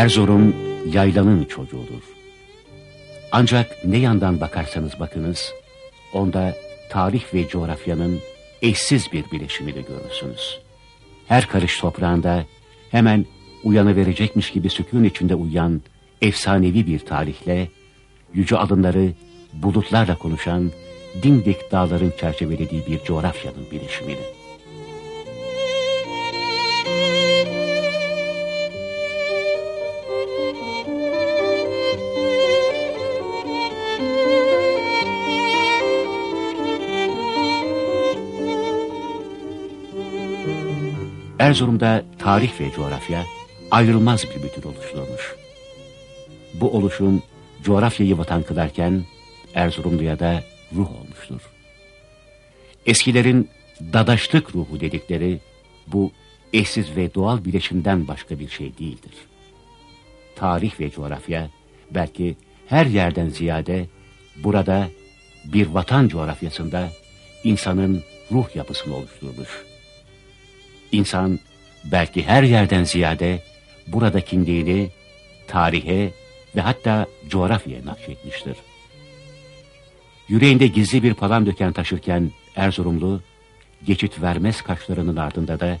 Erzurum yaylanın çocuğudur. Ancak ne yandan bakarsanız bakınız, onda tarih ve coğrafyanın eşsiz bir bileşimini görürsünüz. Her karış toprağında hemen uyanıverecekmiş gibi sükun içinde uyuyan efsanevi bir tarihle, yüce alınları bulutlarla konuşan dimdik dağların çerçevelediği bir coğrafyanın bileşimini. Erzurum'da tarih ve coğrafya ayrılmaz bir bütün oluşturmuş. Bu oluşum coğrafyayı vatan kılarken Erzurumluya da ruh olmuştur. Eskilerin dadaşlık ruhu dedikleri bu eşsiz ve doğal bileşimden başka bir şey değildir. Tarih ve coğrafya belki her yerden ziyade burada bir vatan coğrafyasında insanın ruh yapısını oluşturmuş. İnsan belki her yerden ziyade burada kimliğini tarihe ve hatta coğrafyaya nakşetmiştir. Yüreğinde gizli bir palan döken taşırken Erzurumlu, geçit vermez kaşlarının ardında da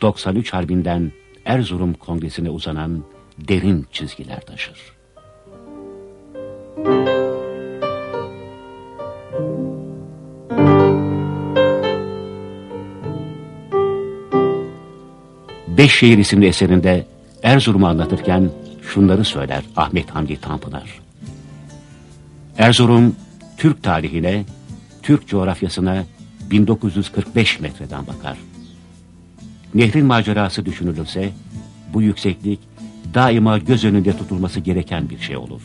93 Harbinden Erzurum Kongresi'ne uzanan derin çizgiler taşır. Beş Şehir isimli eserinde Erzurum'u anlatırken şunları söyler Ahmet Hamdi Tanpınar. Erzurum, Türk tarihine, Türk coğrafyasına 1945 metreden bakar. Nehrin macerası düşünülürse, bu yükseklik daima göz önünde tutulması gereken bir şey olur.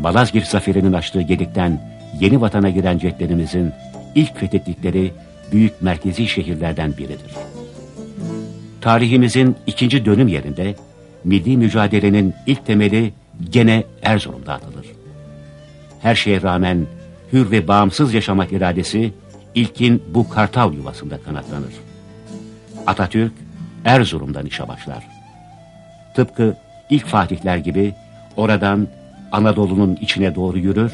Malazgirt zaferinin açtığı gedikten yeni vatana giren cetlerimizin ilk fethettikleri büyük merkezi şehirlerden biridir. Tarihimizin ikinci dönüm yerinde milli mücadelenin ilk temeli gene Erzurum'da atılır. Her şeye rağmen hür ve bağımsız yaşamak iradesi ilkin bu kartal yuvasında kanatlanır. Atatürk Erzurum'dan işe başlar. Tıpkı ilk fatihler gibi oradan Anadolu'nun içine doğru yürür,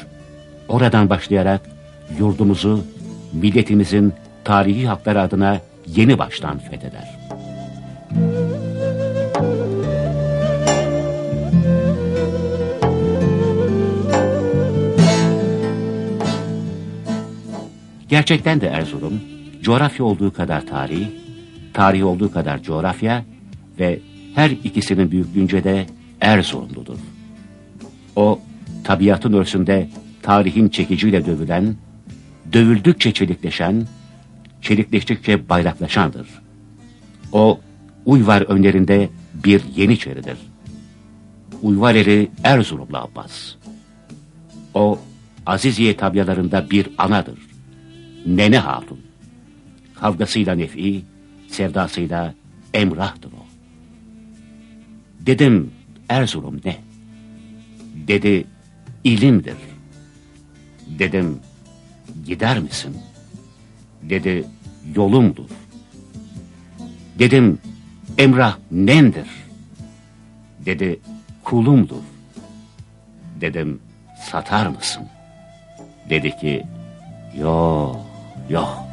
oradan başlayarak yurdumuzu, milletimizin tarihi hakları adına yeni baştan fetheder. Gerçekten de Erzurum, coğrafya olduğu kadar tarih, tarih olduğu kadar coğrafya ve her ikisinin büyüklüğünce de Erzurumludur. O, tabiatın örsünde tarihin çekiciyle dövülen, dövüldükçe çelikleşen, çelikleştikçe bayraklaşandır. O, Uyvar önlerinde bir Yeniçeridir. Uyvar eri Erzurumlu Abbas. O, Aziziye tabyalarında bir anadır. Nene Hatun. Kavgasıyla nefi, sevdasıyla emrahtır o. Dedim Erzurum ne? Dedi ilimdir. Dedim gider misin? Dedi yolumdur. Dedim Emrah nendir? Dedi kulumdur. Dedim satar mısın? Dedi ki yok. Yok.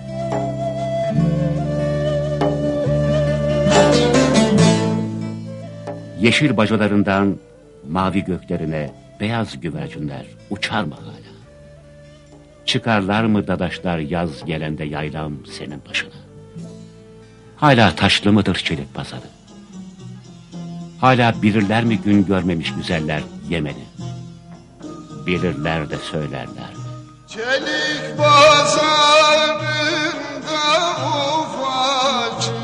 Yeşil bacalarından mavi göklerine beyaz güvercinler uçar mı hala? Çıkarlar mı dadaşlar yaz gelende yaylam senin başına? Hala taşlı mıdır çelik pazarı? Hala bilirler mi gün görmemiş güzeller Yemen'i? Bilirler de söylerler. Çelik pazarında ufacık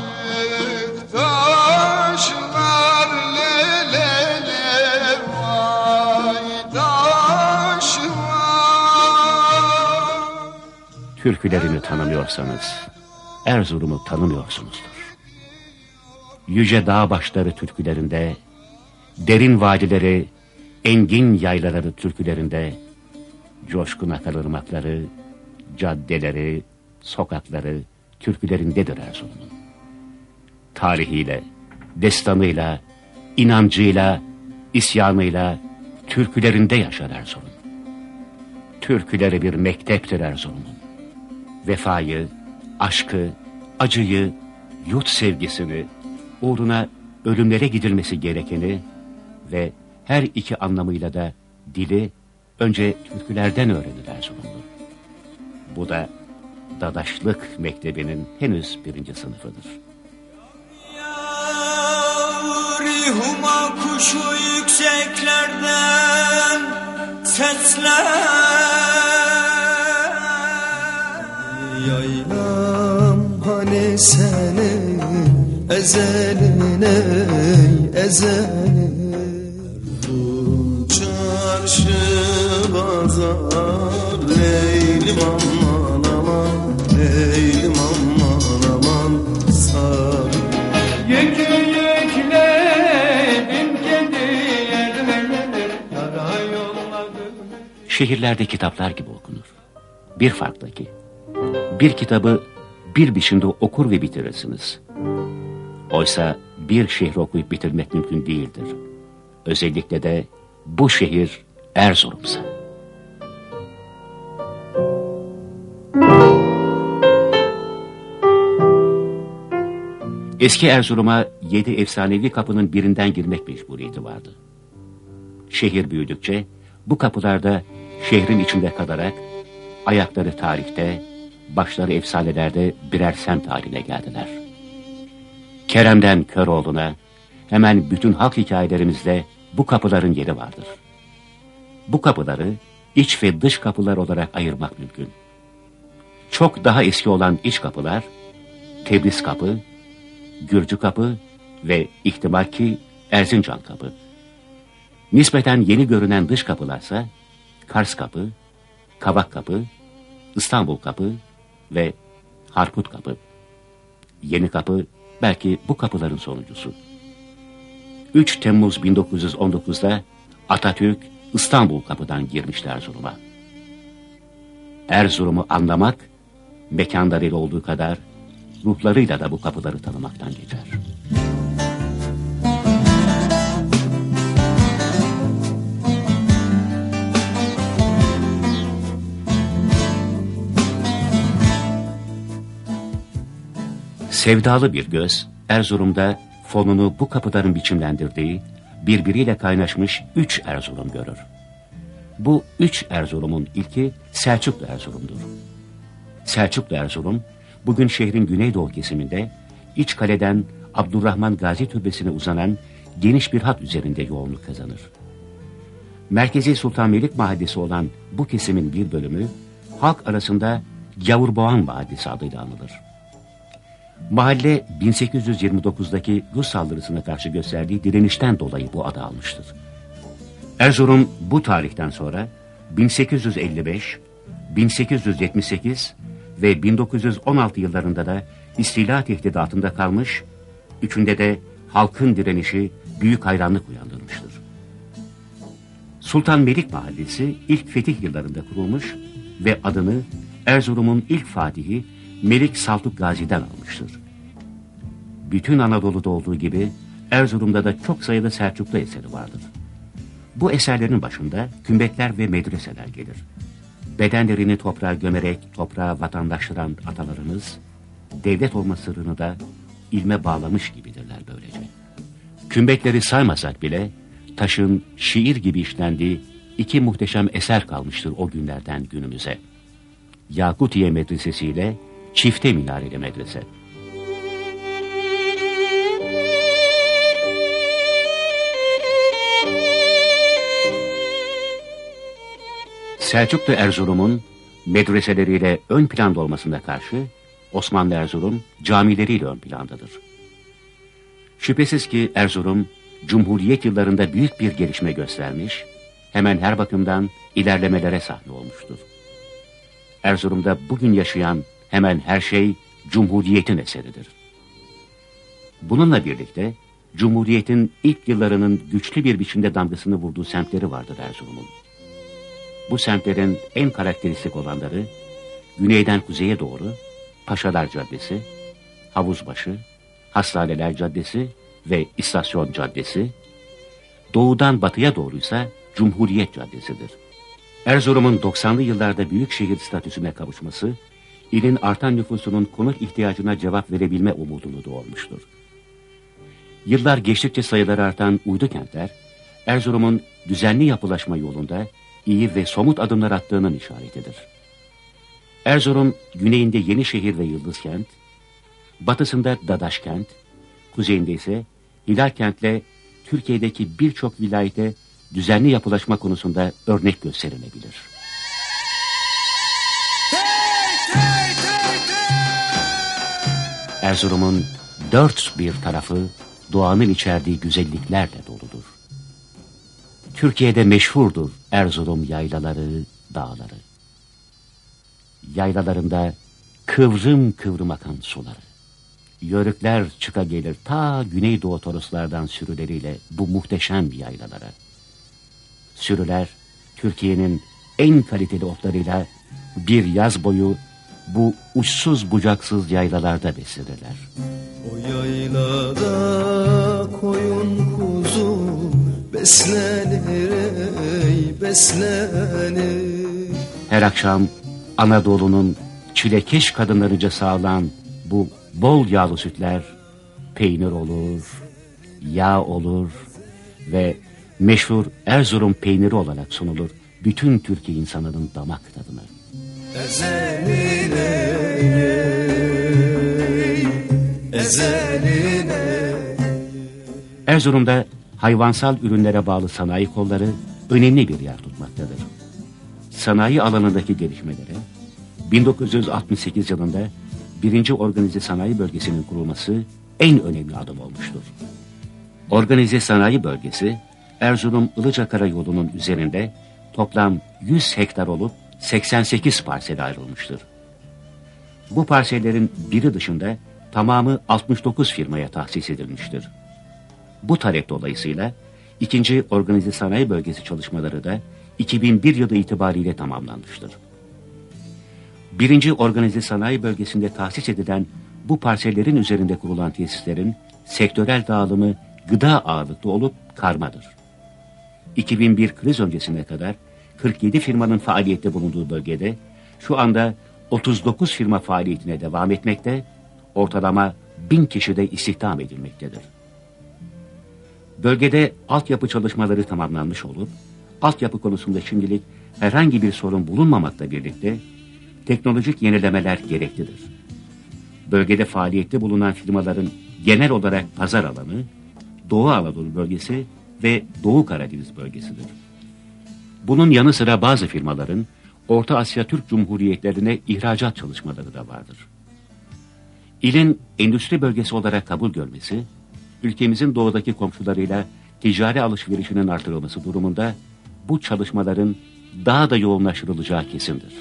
taşlar lelele vay taşlar Türkülerini tanımıyorsanız Erzurum'u tanımıyorsunuzdur. Yüce dağ başları türkülerinde, derin vadileri, engin yaylaları türkülerinde coşkun akar ırmakları, caddeleri, sokakları türkülerindedir Erzurum'un. Tarihiyle, destanıyla, inancıyla, isyanıyla, türkülerinde yaşar Erzurum. Türküleri bir mekteptir Erzurum'un. Vefayı, aşkı, acıyı, yurt sevgisini, uğruna ölümlere gidilmesi gerekeni ve her iki anlamıyla da dili önce türkülerden öğrenir Erzurumlu. Bu da Dadaşlık Mektebi'nin henüz birinci sınıfıdır. Yavrihuma kuşu yükseklerden sesler ezelin ey ezelin Bu çarşı pazar Leylim aman aman Leylim aman aman Sar Yükü yükledim kendi yerlerine Yara yolladım Şehirlerde kitaplar gibi okunur. Bir farktaki. Bir kitabı bir biçimde okur ve bitirirsiniz. Oysa bir şehri okuyup bitirmek mümkün değildir. Özellikle de bu şehir Erzurum'sa. Eski Erzurum'a yedi efsanevi kapının birinden girmek mecburiyeti vardı. Şehir büyüdükçe bu kapılarda şehrin içinde kalarak ayakları tarihte, başları efsanelerde birer semt haline geldiler. Kerem'den Köroğlu'na hemen bütün halk hikayelerimizde bu kapıların yeri vardır. Bu kapıları iç ve dış kapılar olarak ayırmak mümkün. Çok daha eski olan iç kapılar, Tebriz kapı, Gürcü kapı ve ihtimal ki Erzincan kapı. Nispeten yeni görünen dış kapılarsa Kars kapı, Kavak kapı, İstanbul kapı ve Harput kapı. Yeni kapı belki bu kapıların sonuncusu. 3 Temmuz 1919'da Atatürk İstanbul kapıdan girmişti Erzurum'a. Erzurum'u anlamak, mekanlarıyla olduğu kadar ruhlarıyla da bu kapıları tanımaktan geçer. Sevdalı bir göz, Erzurum'da fonunu bu kapıların biçimlendirdiği, birbiriyle kaynaşmış üç Erzurum görür. Bu üç Erzurum'un ilki Selçuklu Erzurum'dur. Selçuklu Erzurum, bugün şehrin güneydoğu kesiminde, iç kaleden Abdurrahman Gazi Türbesi'ne uzanan geniş bir hat üzerinde yoğunluk kazanır. Merkezi Sultanbeylik Mahallesi olan bu kesimin bir bölümü, halk arasında Gavurboğan Mahallesi adıyla anılır. Mahalle 1829'daki Rus saldırısına karşı gösterdiği direnişten dolayı bu adı almıştır. Erzurum bu tarihten sonra 1855, 1878 ve 1916 yıllarında da istila tehdidi altında kalmış, üçünde de halkın direnişi büyük hayranlık uyandırmıştır. Sultan Melik Mahallesi ilk fetih yıllarında kurulmuş ve adını Erzurum'un ilk fatihi Melik Saltuk Gazi'den almıştır. Bütün Anadolu'da olduğu gibi Erzurum'da da çok sayıda Selçuklu eseri vardır. Bu eserlerin başında kümbetler ve medreseler gelir. Bedenlerini toprağa gömerek toprağa vatandaştıran atalarımız, devlet olma sırrını da ilme bağlamış gibidirler böylece. Kümbetleri saymasak bile taşın şiir gibi işlendiği iki muhteşem eser kalmıştır o günlerden günümüze. Yakutiye Medresesi ile Çifte Minareli Medrese. Selçuklu Erzurum'un medreseleriyle ön planda olmasına karşı Osmanlı Erzurum camileriyle ön plandadır. Şüphesiz ki Erzurum Cumhuriyet yıllarında büyük bir gelişme göstermiş, hemen her bakımdan ilerlemelere sahne olmuştur. Erzurum'da bugün yaşayan hemen her şey Cumhuriyet'in eseridir. Bununla birlikte Cumhuriyet'in ilk yıllarının güçlü bir biçimde damgasını vurduğu semtleri vardır Erzurum'un. Bu semtlerin en karakteristik olanları güneyden kuzeye doğru Paşalar Caddesi, Havuzbaşı, Hastaneler Caddesi ve İstasyon Caddesi, Doğudan batıya doğruysa Cumhuriyet Caddesi'dir. Erzurum'un 90'lı yıllarda büyük şehir statüsüne kavuşması, ilin artan nüfusunun konut ihtiyacına cevap verebilme umudunu doğurmuştur. Yıllar geçtikçe sayıları artan uydu kentler, Erzurum'un düzenli yapılaşma yolunda iyi ve somut adımlar attığının işaretidir. Erzurum, güneyinde Yenişehir ve Yıldızkent, batısında Dadaşkent, kuzeyinde ise Hilal kentle Türkiye'deki birçok vilayete düzenli yapılaşma konusunda örnek gösterilebilir. Erzurum'un dört bir tarafı doğanın içerdiği güzelliklerle doludur. Türkiye'de meşhurdur Erzurum yaylaları, dağları. Yaylalarında kıvrım kıvrım akan suları. Yörükler çıka gelir ta Güneydoğu Toroslardan sürüleriyle bu muhteşem yaylalara. Sürüler Türkiye'nin en kaliteli otlarıyla bir yaz boyu bu uçsuz bucaksız yaylalarda beslenirler. O yaylada koyun kuzu beslenir ey beslenir Her akşam Anadolu'nun çilekeş kadınlarınca sağlanan bu bol yağlı sütler peynir olur, yağ olur ve meşhur Erzurum peyniri olarak sunulur bütün Türkiye insanının damak tadına. Erzurum'da hayvansal ürünlere bağlı sanayi kolları önemli bir yer tutmaktadır. Sanayi alanındaki gelişmelere 1968 yılında birinci organize sanayi bölgesinin kurulması en önemli adım olmuştur. Organize sanayi bölgesi Erzurum Ilıca Karayolu'nun üzerinde toplam 100 hektar olup 88 parsele ayrılmıştır. Bu parsellerin biri dışında tamamı 69 firmaya tahsis edilmiştir. Bu talep dolayısıyla ikinci organize sanayi bölgesi çalışmaları da 2001 yılı itibariyle tamamlanmıştır. Birinci organize sanayi bölgesinde tahsis edilen bu parsellerin üzerinde kurulan tesislerin sektörel dağılımı gıda ağırlıklı olup karmadır. 2001 kriz öncesine kadar 47 firmanın faaliyette bulunduğu bölgede şu anda 39 firma faaliyetine devam etmekte, ortalama 1000 kişi de istihdam edilmektedir. Bölgede altyapı çalışmaları tamamlanmış olup, altyapı konusunda şimdilik herhangi bir sorun bulunmamakla birlikte teknolojik yenilemeler gereklidir. Bölgede faaliyette bulunan firmaların genel olarak pazar alanı, Doğu Anadolu bölgesi ve Doğu Karadeniz bölgesidir. Bunun yanı sıra bazı firmaların Orta Asya Türk Cumhuriyetlerine ihracat çalışmaları da vardır. İlin endüstri bölgesi olarak kabul görmesi, ülkemizin doğudaki komşularıyla ticari alışverişinin artırılması durumunda bu çalışmaların daha da yoğunlaştırılacağı kesindir.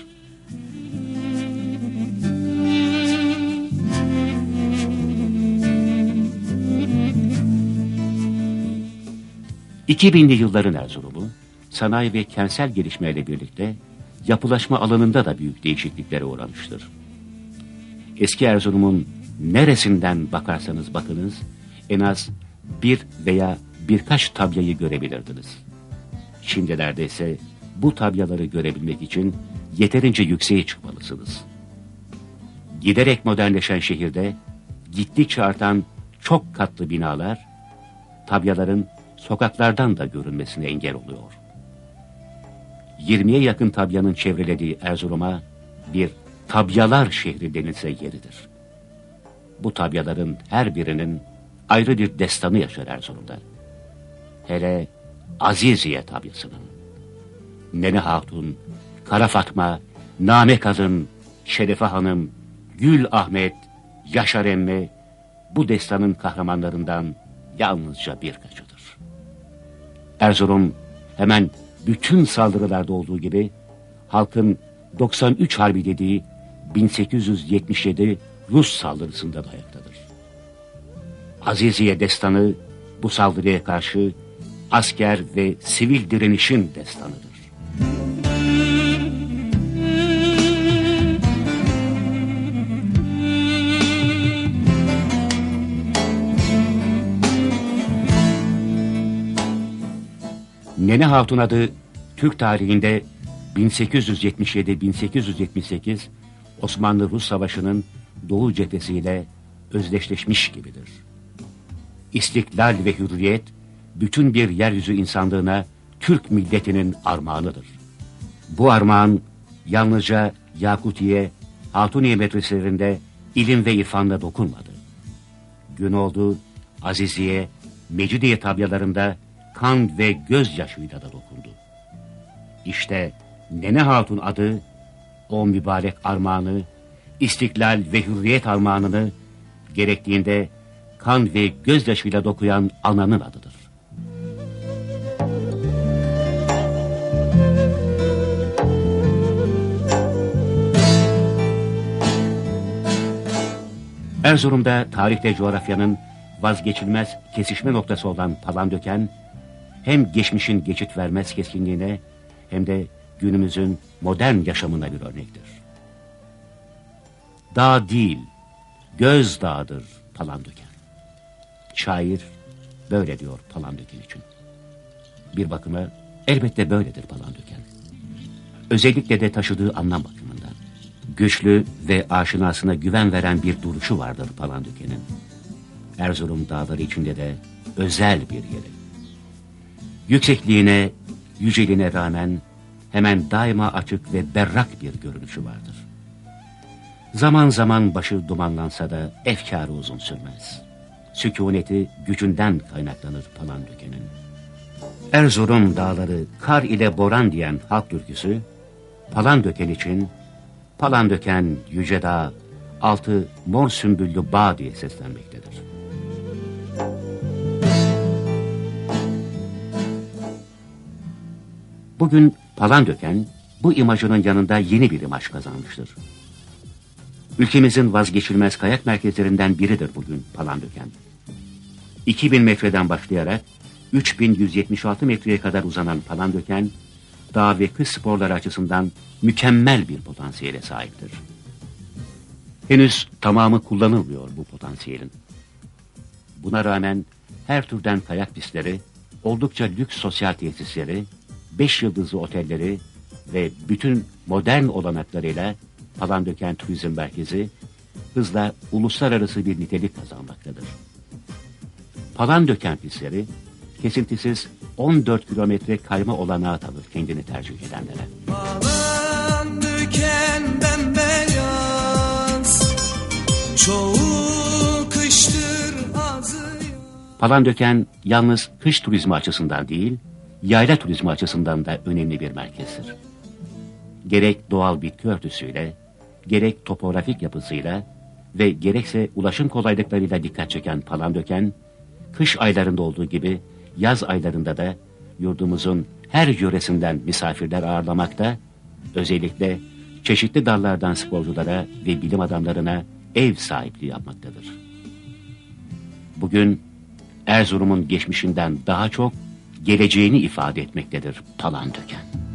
...2000'li yılların Erzurum'u... ...sanayi ve kentsel gelişmeyle birlikte... ...yapılaşma alanında da büyük değişikliklere uğramıştır. Eski Erzurum'un neresinden bakarsanız bakınız... ...en az bir veya birkaç tabyayı görebilirdiniz. Şimdilerde ise bu tabyaları görebilmek için yeterince yükseğe çıkmalısınız. Giderek modernleşen şehirde gittikçe artan çok katlı binalar tabyaların sokaklardan da görünmesine engel oluyor. 20'ye yakın tabyanın çevrelediği Erzurum'a bir tabyalar şehri denilse yeridir. Bu tabyaların her birinin ayrı bir destanı yaşar Erzurum'da. Hele Aziziye tabyasının. Nene Hatun, Kara Fatma, Name Kadın, Şerefe Hanım, Gül Ahmet, Yaşar Emme bu destanın kahramanlarından yalnızca birkaçıdır. Erzurum hemen bütün saldırılarda olduğu gibi halkın 93 Harbi dediği 1877 Rus saldırısında da ayaktadır. Aziziye destanı bu saldırıya karşı asker ve sivil direnişin destanıdır. Nene Hatun adı Türk tarihinde 1877-1878 Osmanlı-Rus Savaşı'nın Doğu cephesiyle özdeşleşmiş gibidir. İstiklal ve hürriyet bütün bir yeryüzü insanlığına Türk milletinin armağanıdır. Bu armağan yalnızca Yakutiye, Hatuniye medreselerinde ilim ve irfanla dokunmadı. Gün oldu Aziziye, Mecidiye tabyalarında kan ve gözyaşıyla da dokundu. İşte Nene Hatun adı o mübarek armağanı, istiklal ve hürriyet armağanını gerektiğinde kan ve gözyaşıyla dokuyan ananın adıdır. Erzurum'da tarih ve coğrafyanın vazgeçilmez kesişme noktası olan Palandöken, hem geçmişin geçit vermez keskinliğine hem de günümüzün modern yaşamına bir örnektir. Dağ değil, göz dağıdır Palandöken. Şair böyle diyor Palandöken için. Bir bakıma elbette böyledir Palandöken. Özellikle de taşıdığı anlam bakımından. Güçlü ve aşinasına güven veren bir duruşu vardır Palandöken'in. Erzurum dağları içinde de özel bir yeri. Yüksekliğine, yüceliğine rağmen hemen daima açık ve berrak bir görünüşü vardır. Zaman zaman başı dumanlansa da efkarı uzun sürmez. Sükuneti gücünden kaynaklanır Palandöken'in. Erzurum dağları kar ile boran diyen halk türküsü, Palandöken için Palandöken yüce dağ, altı mor sümbüllü bağ diye seslenmektedir. Bugün Palandöken bu imajının yanında yeni bir imaj kazanmıştır. Ülkemizin vazgeçilmez kayak merkezlerinden biridir bugün Palandöken. 2000 metreden başlayarak 3176 metreye kadar uzanan Palandöken, dağ ve kış sporları açısından mükemmel bir potansiyele sahiptir. Henüz tamamı kullanılmıyor bu potansiyelin. Buna rağmen her türden kayak pistleri, oldukça lüks sosyal tesisleri, beş yıldızlı otelleri ve bütün modern olanaklarıyla Palandöken Turizm Merkezi hızla uluslararası bir nitelik kazanmaktadır. Palandöken pistleri kesintisiz 14 kilometre kayma olanağı tanır kendini tercih edenlere. Palan döken bembeyaz Çoğu kıştır azı Palandöken yalnız kış turizmi açısından değil, yayla turizmi açısından da önemli bir merkezdir. Gerek doğal bitki örtüsüyle, gerek topografik yapısıyla ve gerekse ulaşım kolaylıklarıyla dikkat çeken Palandöken, kış aylarında olduğu gibi yaz aylarında da yurdumuzun her yöresinden misafirler ağırlamakta, özellikle çeşitli dallardan sporculara ve bilim adamlarına ev sahipliği yapmaktadır. Bugün Erzurum'un geçmişinden daha çok geleceğini ifade etmektedir Palandöken.